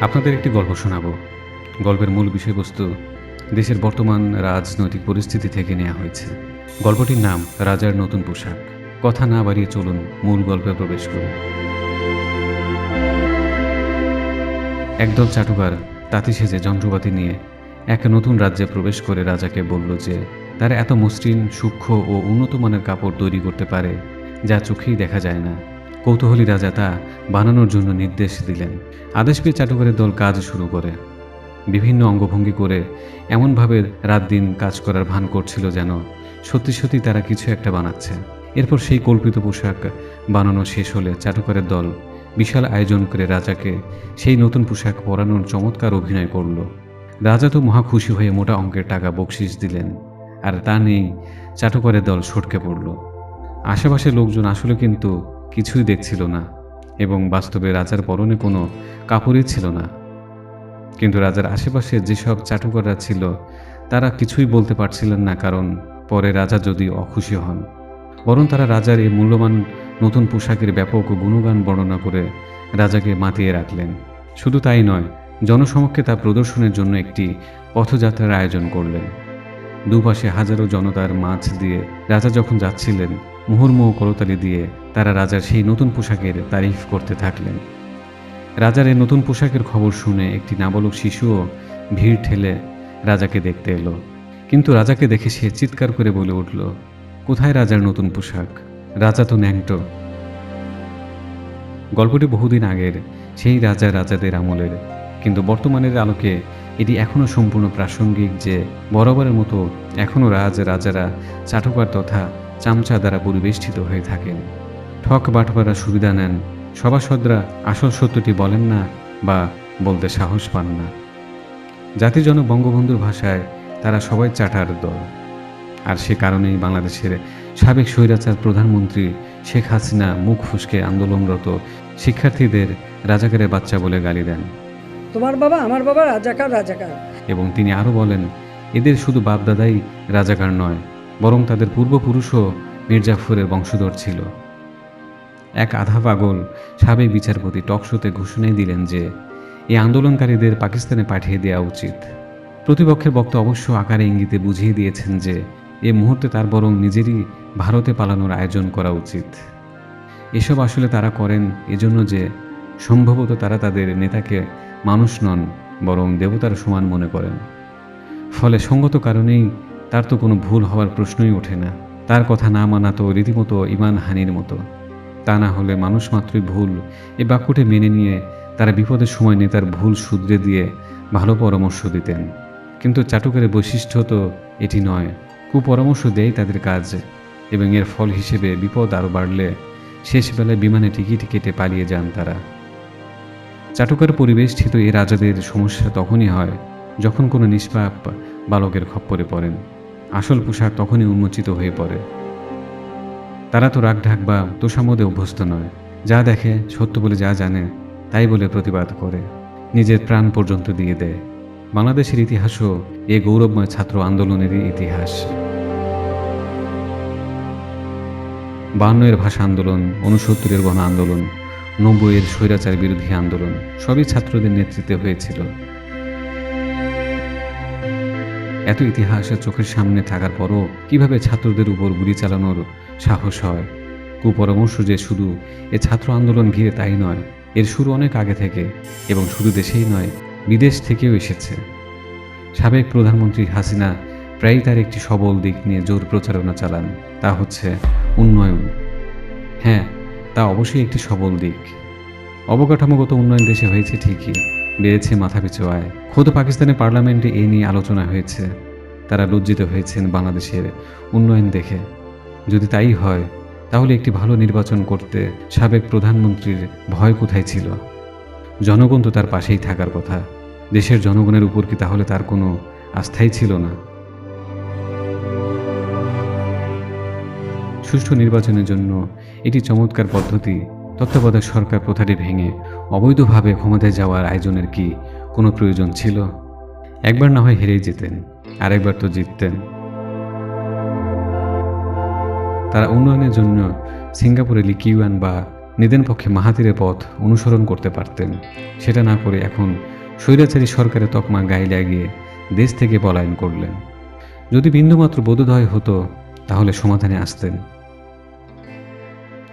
আপনাদের একটি গল্প শোনাবো। গল্পের মূল বিষয়বস্তু, দেশের বর্তমান রাজনৈতিক পরিস্থিতি থেকে নেওয়া হয়েছে। গল্পটির নাম, রাজার নতুন পোশাক। কথা না বাড়িয়ে চলুন, মূল গল্পে প্রবেশ করুন। একদল চাটুকার তাঁতি সেজে যন্ত্রপাতি নিয়ে এক নতুন রাজ্যে প্রবেশ করে রাজাকে বলল যে, তারা এত মসৃণ, সূক্ষ্ম ও উন্নত মানের কাপড় তৈরি করতে পারে, যা চোখেই দেখা যায় না। কৌতূহলী রাজা তা বানানোর জন্য নির্দেশ দিলেন। আদেশ পেয়ে চাটুকারের দল কাজ শুরু করে। বিভিন্ন অঙ্গভঙ্গি করে এমনভাবে রাত দিন কাজ করার ভান করছিল যেন সত্যি সত্যি তারা কিছু একটা বানাচ্ছে। এরপর সেই কল্পিত পোশাক বানানো শেষ হলে চাটুকারের দল বিশাল আয়োজন করে রাজাকে সেই নতুন পোশাক পরানোর চমৎকার অভিনয় করল। রাজা তো মহা খুশি হয়ে মোটা অঙ্কের টাকা বকশিস দিলেন, আর তা নেই চাটুকারের দল সটকে পড়ল। আশেপাশের লোকজন আসলে কিন্তু কিছুই দেখছিল না, এবং বাস্তবে রাজার পরনে কোনো কাপড়ই ছিল না। কিন্তু রাজার আশেপাশে যেসব চাটুকাররা ছিল, তারা কিছুই বলতে পারছিলেন না, কারণ পরে রাজা যদি অখুশি হন, বরং তারা রাজার এই মূল্যবান নতুন পোশাকের ব্যাপক গুণগান বর্ণনা করে রাজাকে মাতিয়ে রাখলেন। শুধু তাই নয় জনসমক্ষে তা প্রদর্শনের জন্য একটি পথযাত্রার আয়োজন করলেন। দুপাশে হাজারো জনতার মাছ দিয়ে রাজা যখন যাচ্ছিলেন, মুহুর্মুহু করতালি দিয়ে তারা রাজার সেই নতুন পোশাকের তারিফ করতে থাকলেন। রাজার এই নতুন পোশাকের খবর শুনে একটি নাবালক শিশুও ভিড় ঠেলে রাজাকে দেখতে এলো। কিন্তু রাজাকে দেখে সে চিৎকার করে বলে উঠল, কোথায় রাজার নতুন পোশাক? রাজা তো ন্যাংটো। গল্পটি বহুদিন আগের সেই রাজা রাজাদের আমলের কিন্তু বর্তমানের আলোকে এটি এখনও সম্পূর্ণ প্রাসঙ্গিক যে বরাবরের মতো এখনও রাজ, রাজারা, চাটুকার তথা চামচা দ্বারা পরিবেষ্টিত হয়ে থাকেন। ঠক বাটপারা সুবিধা নেন, সভাসদরা আসল সত্যটি বলেন না বা বলতে সাহস পান না। জাতির জনক বঙ্গবন্ধুর ভাষায় তারা সবাই চাটার দল। আর সে কারণেই বাংলাদেশের সাবেক স্বৈরাচার প্রধানমন্ত্রী শেখ হাসিনা মুখ ফুসকে আন্দোলনরত শিক্ষার্থীদের রাজাকারের বাচ্চা বলে গালি দেন। তোমার বাবা, আমার বাবা রাজাকার রাজাকার। এবং তিনি আরও বলেন, এদের শুধু বাপদাদাই রাজাকার নয়, বরং তাদের পূর্বপুরুষও মির্জাফরের বংশধর ছিল। এক আধা পাগল সাবেক বিচারপতি টকশোতে ঘোষণাই দিলেন যে, এই আন্দোলনকারীদের পাকিস্তানে পাঠিয়ে দেওয়া উচিত। প্রতিপক্ষের বক্তা অবশ্য আকারে ইঙ্গিতে বুঝিয়ে দিয়েছেন যে, এ মুহূর্তে তার বরং নিজেরই ভারতে পালানোর আয়োজন করা উচিত। এসব আসলে তারা করেন এজন্য যে, সম্ভবত তারা তাদের নেতাকে মানুষ নন, বরং দেবতার সমান মনে করেন। ফলে সঙ্গত কারণেই তার তো কোনো ভুল হওয়ার প্রশ্নই ওঠে না। তার কথা না মানা তো রীতিমতো ইমান হানির মতো। তা না হলে মানুষ মাত্রই ভুল, এ বাক্যটি মেনে নিয়ে তারা বিপদের সময় নেতার ভুল শুধরে দিয়ে ভালো পরামর্শ দিতেন। কিন্তু চাটুকারের বৈশিষ্ট্য তো এটি নয়, কুপরামর্শ দেয় তাদের কাজ, এবং এর ফল হিসেবে বিপদ আরও বাড়লে শেষবেলায় বিমানে টিকিট কেটে পালিয়ে যান তারা। চাটুকার পরিবেষ্টিত এই রাজাদের সমস্যা তখনই হয় যখন কোনো নিষ্পাপ বালকের খপ্পরে পড়েন। আসল পোশাক তখনই উন্মোচিত হয়ে পড়ে। তারা তো রাগঢাক বা তোষামদে অভ্যস্ত নয়। যা দেখে, সত্য বলে যা জানে, তাই বলে প্রতিবাদ করে। নিজের প্রাণ পর্যন্ত দিয়ে দেয়। বাংলাদেশের ইতিহাসও এ গৌরবময় ছাত্র আন্দোলনেরই ইতিহাস। বান্নয়ের ভাষা আন্দোলন উনসত্তরের গণ আন্দোলন নব্বইয়ের স্বৈরাচার বিরোধী আন্দোলন, সবই ছাত্রদের নেতৃত্বে হয়েছিল। এত ইতিহাসের চোখের সামনে থাকার পরও কীভাবে ছাত্রদের উপর গুলি চালানোর সাহস হয়? কুপরামর্শ যে শুধু এ ছাত্র আন্দোলন ঘিরে তাই নয়, এর শুরু অনেক আগে থেকে এবং শুধু দেশেই নয়, বিদেশ থেকেও এসেছে। সাবেক প্রধানমন্ত্রী হাসিনা প্রায়ই তার একটি সবল দিক নিয়ে জোর প্রচারণা চালান, তা হচ্ছে উন্নয়ন। হ্যাঁ তা অবশ্যই একটি সবল দিক। অবকাঠামোগত উন্নয়ন দেশে হয়েছে ঠিকই। বেড়েছে মাথাপিছু আয়। খোদ পাকিস্তানের পার্লামেন্টে এই নিয়ে আলোচনা হয়েছে। তারা লজ্জিত হয়েছেন বাংলাদেশের উন্নয়ন দেখে। যদি তাই হয়, তাহলে একটি ভালো নির্বাচন করতে সাবেক প্রধানমন্ত্রীর ভয় কোথায় ছিল? জনগণ তো তার পাশেই থাকার কথা। দেশের জনগণের উপর কি তাহলে তার কোনো আস্থাই ছিল না? সুষ্ঠু নির্বাচনের জন্য এটি চমৎকার পদ্ধতি তত্ত্বাবধায়ক সরকার প্রথাটি ভেঙে অবৈধভাবে ক্ষমতায় যাওয়ার আয়োজনের কি কোনো প্রয়োজন ছিল? একবার না হয় হেরেই যেতেন, আরেকবার তো জিততেন। তারা উন্নয়নের জন্য সিঙ্গাপুরে লিকিউয়ান বা নিদেন পক্ষে মাহাতিরের পথ অনুসরণ করতে পারতেন। সেটা না করে এখন স্বৈরাচারী সরকারের তকমা গায়ে লাগিয়ে দেশ থেকে পলায়ন করলেন। যদি বিন্দুমাত্র বোধোদয় হতো, তাহলে সমাধানে আসতেন।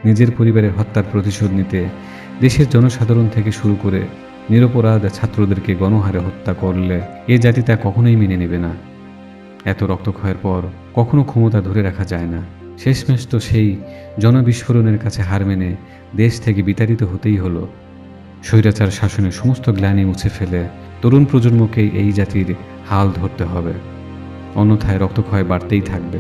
নিজের পরিবারের হত্যার প্রতিশোধ নিতে দেশের জনসাধারণ থেকে শুরু করে নিরপরাধ ছাত্রদেরকে গণহারে হত্যা করলে এ জাতি তা কখনোই মেনে নেবে না। এত রক্তক্ষয়ের পর কখনো ক্ষমতা ধরে রাখা যায় না। শেষমেশ তো সেই জনবিস্ফোরণের কাছে হার মেনে দেশ থেকে বিতাড়িত হতেই হলো। স্বৈরাচার শাসনের সমস্ত গ্লানি মুছে ফেলে তরুণ প্রজন্মকেই এই জাতির হাল ধরতে হবে। অন্যথায় রক্তক্ষয় বাড়তেই থাকবে।